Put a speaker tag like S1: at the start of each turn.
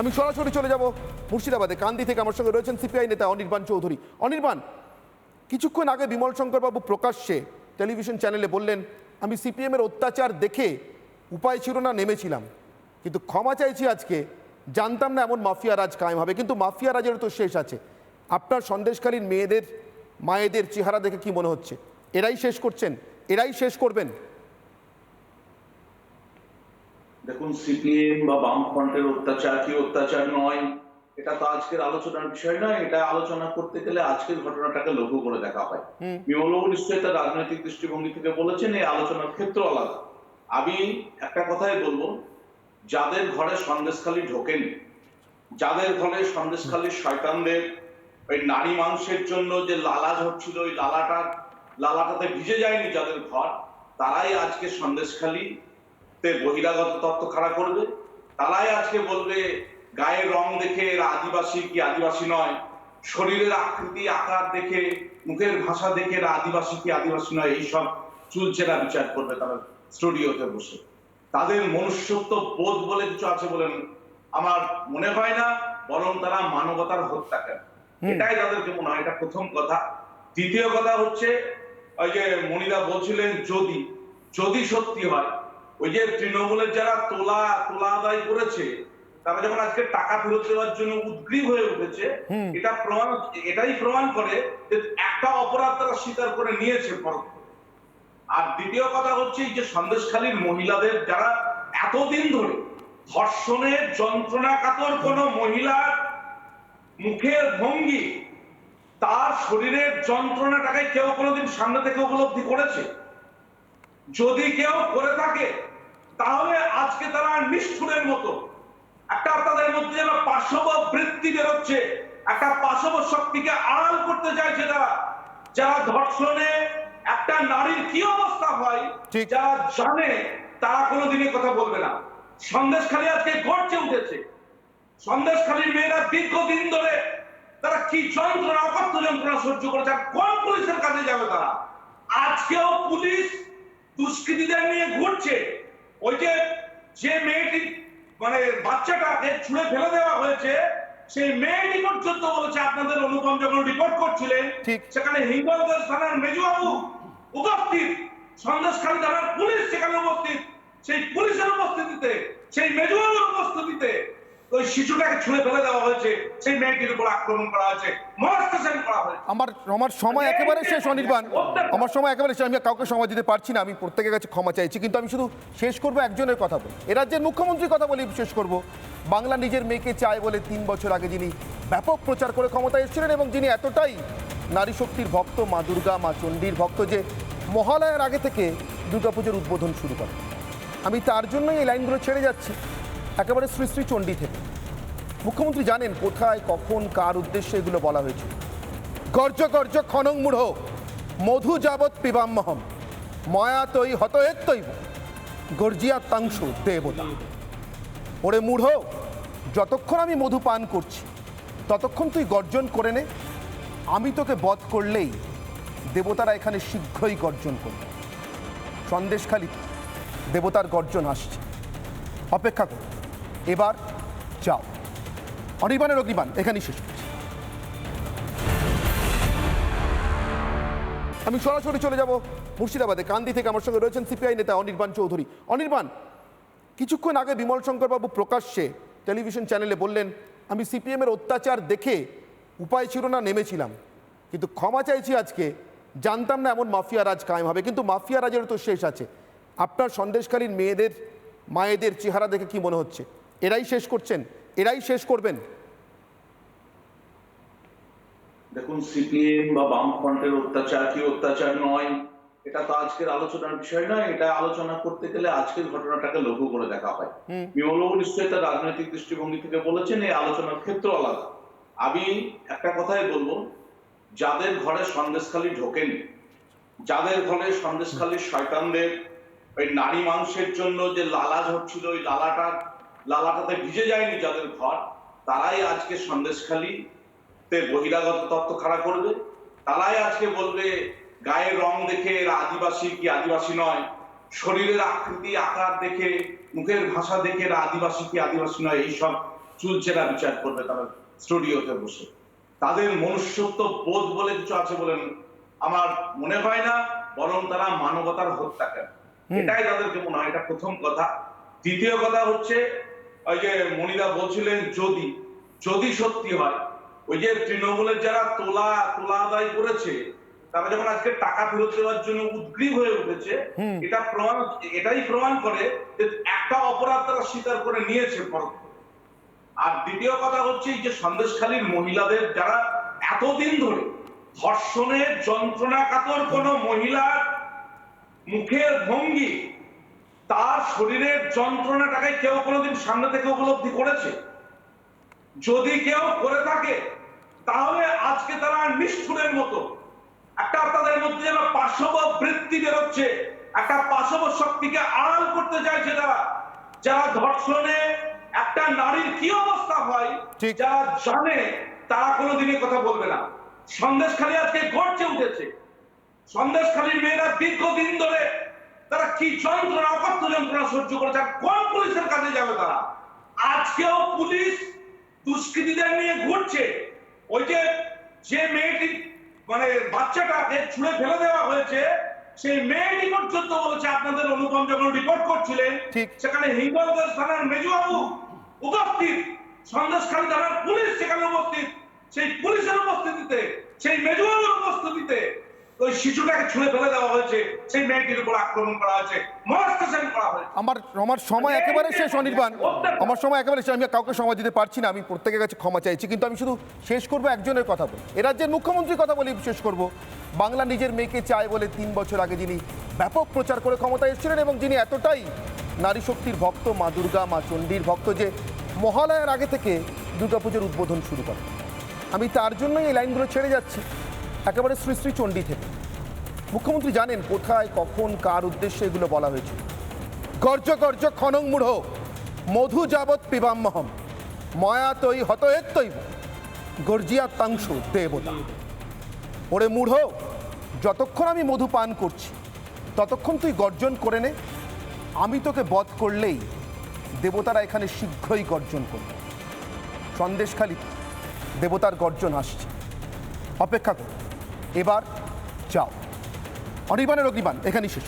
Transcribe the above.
S1: আমি সরাসরি চলে যাব মুর্শিদাবাদে। কান্দি থেকে আমার সঙ্গে রয়েছেন সিপিআই নেতা অনির্বাণ চৌধুরী। অনির্বাণ, কিছুক্ষণ আগে বিমল শঙ্করবাবু প্রকাশ্যে টেলিভিশন চ্যানেলে বললেন, আমি সিপিএমের অত্যাচার দেখে উপায় ছিল না, নেমেছিলাম। কিন্তু ক্ষমা চাইছি আজকে। জানতাম না এমন মাফিয়া রাজ কায়েম হবে, কিন্তু মাফিয়া রাজের তো শেষ আছে। আপনার সন্দেশকালীন মেয়েদের, মায়েদের চেহারা দেখে কি মনে হচ্ছে? এরাই শেষ করছেন? এরাই শেষ করবেন?
S2: দেখুন সিপিএম বা বামফ্রন্টের অত্যাচার কি অত্যাচার নয় এটা তো আজকের আলোচনার বিষয় নয় এটা আলোচনা করতে গেলে আজকের ঘটনাটাকে লঘু করে দেখা হয়। বিমলবাবু নিশ্চয়ই তার রাজনৈতিক দৃষ্টিভঙ্গি থেকে বলেছেন এই আলোচনার ক্ষেত্র আলাদা। আমি একটা কথাই বলব যাদের ঘরে সন্দেশখালী ঢোকেন যাদের ঘরে সন্দেশখালী শয়তানদের ওই নারী মাংসের জন্য যে লালাজ হচ্ছিল ওই লালাটা লালাটাতে ভিজে যায়নি যাদের ঘর তারাই আজকে সন্দেশখালী বহিরাগত তত্ত্ব খাড়া করবে। তারাই আজকে বলবে গায়ের রং দেখে এরা আদিবাসী কি আদিবাসী নয় শরীরের আকৃতি আকার দেখে মুখের ভাষা দেখে এরা আদিবাসী কি আদিবাসী নয় এইসব চুলচেরা বিচার করবে তারা স্টুডিওতে বসে। তাদের মনুষ্যত্ব বোধ বলে কিছু আছে বলেন আমার মনে হয় না বরং তারা মানবতার হত্যাকারী এটাই তাদেরকে মনে হয়? এটা প্রথম কথা। দ্বিতীয় কথা হচ্ছে ওই যে মনিদা বলছিলেন যদি যদি সত্যি হয় ওই যে তৃণমূলের যারা তোলা তোলা আদায় করেছে তারা যখন আজকে টাকা ফেরত দেওয়ার জন্য উদ্গ্রীব হয়ে উঠেছে এটা প্রমাণ এটাই প্রমাণ করে যে একটা অপরাধ তারা স্বীকার করে নিয়েছে আর দ্বিতীয় কথা হচ্ছে এই যে সন্দেশখালীর মহিলাদের যারা এতদিন ধরে ধর্ষণের যন্ত্রণা কাতর কোন মহিলার মুখের ভঙ্গি তার শরীরের যন্ত্রণাটাকে কেউ কোনোদিন সামনে থেকে উপলব্ধি করেছে? যদি কেউ করে থাকে তাহলে আজকে তারা নিষ্ঠুরের মতো। একটা তাদের মধ্যে যেন পাশব বৃত্তি বেরোচ্ছে একটা পাশব শক্তিকে আড়াল করতে চাইছে তারা। যারা ধর্ষণে একটা নারীর কি অবস্থা হয়। যারা জানে তারা কোনোদিনই কথা বলবে না। সন্দেশখালী আজকে গড়ছে উঠেছে। সন্দেশখালীর মেয়েরা দীর্ঘদিন ধরে তারা কি যন্ত্রণা অকথ্য যন্ত্রণা সহ্য করেছে আর কোন পুলিশের কাছে যাবে তারা? আজকেও পুলিশ দুষ্কৃতীদের নিয়ে ঘুরছে ওই যে যে মেয়েটি মানে বাচ্চাটাকে ছুঁড়ে ফেলে দেওয়া হয়েছে সেই মেয়েটি পর্যন্ত বলেছে আপনাদের অনুপম যখন রিপোর্ট করছিলেন। সেখানে হিঙ্গলগঞ্জ থানার মেজবাবু উপস্থিত সন্দেশখালী থানার পুলিশ সেখানে উপস্থিত সেই পুলিশের উপস্থিতিতে সেই মেজবাবুর উপস্থিতিতে ওই শিশুটাকে ছুঁড়ে ফেলে দেওয়া হয়েছে। সেই মেয়েটির উপর আক্রমণ করা হয়েছে। মনস্টেশন করা হয়েছে।
S1: আমার আমার সময় একেবারে শেষ অনির্বাণ। আমার সময় একেবারে শেষ। আমি কাউকে সময় দিতে পারছি না। আমি প্রত্যেকের কাছে ক্ষমা চাইছি। কিন্তু আমি শুধু শেষ করব একজনের কথা বলি। এ রাজ্যের মুখ্যমন্ত্রীর কথা বলি শেষ করব। বাংলা নিজের মেয়েকে চায় বলে তিন বছর আগে যিনি ব্যাপক প্রচার করে ক্ষমতায় এসেছিলেন এবং যিনি এতটাই নারী শক্তির ভক্ত মা দুর্গা মা চণ্ডীর ভক্ত যে মহালয়ার আগে থেকে দুর্গাপুজোর উদ্বোধন শুরু করে আমি তার জন্যই এই লাইনগুলো ছেড়ে যাচ্ছি। একেবারে শ্রী শ্রী চণ্ডী থেকে। মুখ্যমন্ত্রী জানেন কোথায়, কখন, কার উদ্দেশ্যে এগুলো বলা হয়েছে গর্জ গর্জ খনং মূঢ়, মধু যাবৎ পিবাম্মহম, ময়া তৈ হতয়েত্তৈব গর্জিয়া তাংশু দেবতা। ওরে মূঢ়, যতক্ষণ আমি মধু পান করছি, ততক্ষণ তুই গর্জন করে নে। আমি তোকে বধ করলেই দেবতারা এখানে শীঘ্রই গর্জন করবে। সন্দেশখালি দেবতার গর্জন আসছে। অপেক্ষা কর। এবার যাও। অনির্বাণের অগ্নিবাণ, এখানেই শেষ আমি সরাসরি চলে যাব মুর্শিদাবাদে। কান্দি থেকে আমার সঙ্গে রয়েছেন সিপিআই নেতা অনির্বাণ চৌধুরী। অনির্বাণ, কিছুক্ষণ আগে বিমল শঙ্করবাবু প্রকাশ্যে টেলিভিশন চ্যানেলে বললেন, আমি সিপিএমের অত্যাচার দেখে উপায় ছিল না, নেমেছিলাম। কিন্তু ক্ষমা চাইছি আজকে। জানতাম না এমন মাফিয়া রাজ কায়েম হবে। কিন্তু মাফিয়া রাজের তো শেষ আছে। আপনার সন্দেশকালীন মেয়েদের, মায়েদের চেহারা দেখে কি মনে হচ্ছে? এরাই শেষ করছেন এরাই শেষ করবেন।
S2: দেখুন সিপিএম বা বামফ্রন্টের অত্যাচার কি অত্যাচার নয় এটা তো আজকের আলোচনার বিষয় নয় এটা আলোচনা করতে গেলে আজকের ঘটনাটাকে লঘু করে দেখা হয়। বিমলবাবু নিশ্চয়ই তার রাজনৈতিক দৃষ্টিভঙ্গি থেকে বলেছেন এই আলোচনার ক্ষেত্র আলাদা। আমি একটা কথাই বলব যাদের ঘরে সন্দেশখালী ঢোকেন যাদের ঘরে সন্দেশখালীর শয়তানদের ওই নারী মাংসের জন্য যে লালাজ হচ্ছিল ওই লালাটা লালাটাতে ভিজে যায়নি যাদের ঘর তারাই আজকে সন্দেশখালী তে বহিরাগত তত্ত্ব খাড়া করবে। তারাই আজকে বলবে গায়ের রং দেখে এরা আদিবাসী কি আদিবাসী নয় শরীরের আকৃতি আকার দেখে মুখের ভাষা দেখে এরা আদিবাসী কি আদিবাসী নয় এইসব চুলচেরা বিচার করবে তারা স্টুডিওতে বসে। তাদের মনুষ্যত্ব বোধ বলে কিছু আছে বলেন আমার মনে হয় না বরং তারা মানবতার হত্যা কেন এটাই তাদেরকে মনে হয়? এটা প্রথম কথা। দ্বিতীয় কথা হচ্ছে ওই যে মনিদা বলছিলেন যদি যদি সত্যি হয় ওই যে তৃণমূলের যারা তোলা তোলা আদায় করেছে তারা যখন আজকে টাকা ফেরত দেওয়ার জন্য উদ্গ্রীব হয়ে উঠেছে এটা প্রমাণ এটাই প্রমাণ করে যে একটা অপরাধ তারা স্বীকার করে নিয়েছে আর দ্বিতীয় কথা হচ্ছে যে সন্দেশখালীর মহিলাদের যারা এতদিন ধরে ধর্ষণের যন্ত্রণা কাতর কোন মহিলার মুখের ভঙ্গি তার শরীরের যন্ত্রণাটাকে কেউ কোনোদিন সামনে থেকে উপলব্ধি করেছে? যদি কেউ করে থাকে তাহলে আজকে তারা নিষ্ঠুরের মতো। একটা তাদের মধ্যে যেন পাশব বৃত্তি বেরোচ্ছে একটা পাশব শক্তিকে আড়াল করতে চাইছে তারা যারা ধর্ষণে একটা নারীর কি অবস্থা হয় যারা জানে তারা কোনোদিনই কথা বলবে না। সন্দেশখালী আজকে গড়ছে উঠেছে। সন্দেশখালীর মেয়েরা দীর্ঘদিন ধরে তারা কি যন্ত্রণা যন্ত্রণা সহ্য করেছে আর কোন পুলিশের কাছে যাবে তারা। আজকেও পুলিশ দুষ্কৃতীদের নিয়ে ঘুরছে। ওই যে যে মেয়েটি মানে বাচ্চাটাকে ছুঁড়ে ফেলে দেওয়া হয়েছে সেই মেয়েটি পর্যন্ত বলেছে আপনাদের অনুপম যখন রিপোর্ট করছিলেন সেখানে হিঙ্গলগঞ্জ থানার মেজবাবু উপস্থিত। সন্দেশখালী থানার পুলিশ সেখানে উপস্থিত। সেই পুলিশের উপস্থিতিতে সেই মেজবাবুর উপস্থিতিতে ওই শিশুটাকে ছুঁড়ে ফেলে দেওয়া হয়েছে। সেই মেয়েটির উপর আক্রমণ করা হয়েছে। করা
S1: আমার আমার সময় একেবারে শেষ অনির্বাণ। আমার সময় একেবারে শেষ। আমি কাউকে সময় দিতে পারছি না। আমি প্রত্যেকের কাছে ক্ষমা চাইছি কিন্তু আমি শুধু শেষ করব একজনের কথা বলি। এ রাজ্যের মুখ্যমন্ত্রীর কথা বলি শেষ করব। বাংলা নিজের মেয়েকে চায় বলে তিন বছর আগে যিনি ব্যাপক প্রচার করে ক্ষমতায় এসেছিলেন এবং যিনি এতটাই নারী শক্তির ভক্ত মা দুর্গা মা চণ্ডীর ভক্ত যে মহালয়ার আগে থেকে দুর্গাপুজোর উদ্বোধন শুরু করেন। আমি তার জন্যই এই লাইনগুলো ছেড়ে যাচ্ছি। একেবারে শ্রী শ্রী চণ্ডী থেকে। মুখ্যমন্ত্রী জানেন কোথায়, কখন, কার উদ্দেশ্যে এগুলো বলা হয়েছে। গর্জ গর্জ খনং মূঢ়, মধু যাবৎ পিবাম্মহম, ময়া তৈ হতয়েত্তৈব গর্জিয়া তাংশু দেবতা। ওরে মূঢ়, যতক্ষণ আমি মধু পান করছি, ততক্ষণ তুই গর্জন করে নে। আমি তোকে বধ করলেই দেবতারা এখানে শীঘ্রই গর্জন করবে। সন্দেশখালি দেবতার গর্জন আসছে। অপেক্ষা কর। এবার যাও। অনির্বাণের অগ্নিবাণ এখানেই শেষ।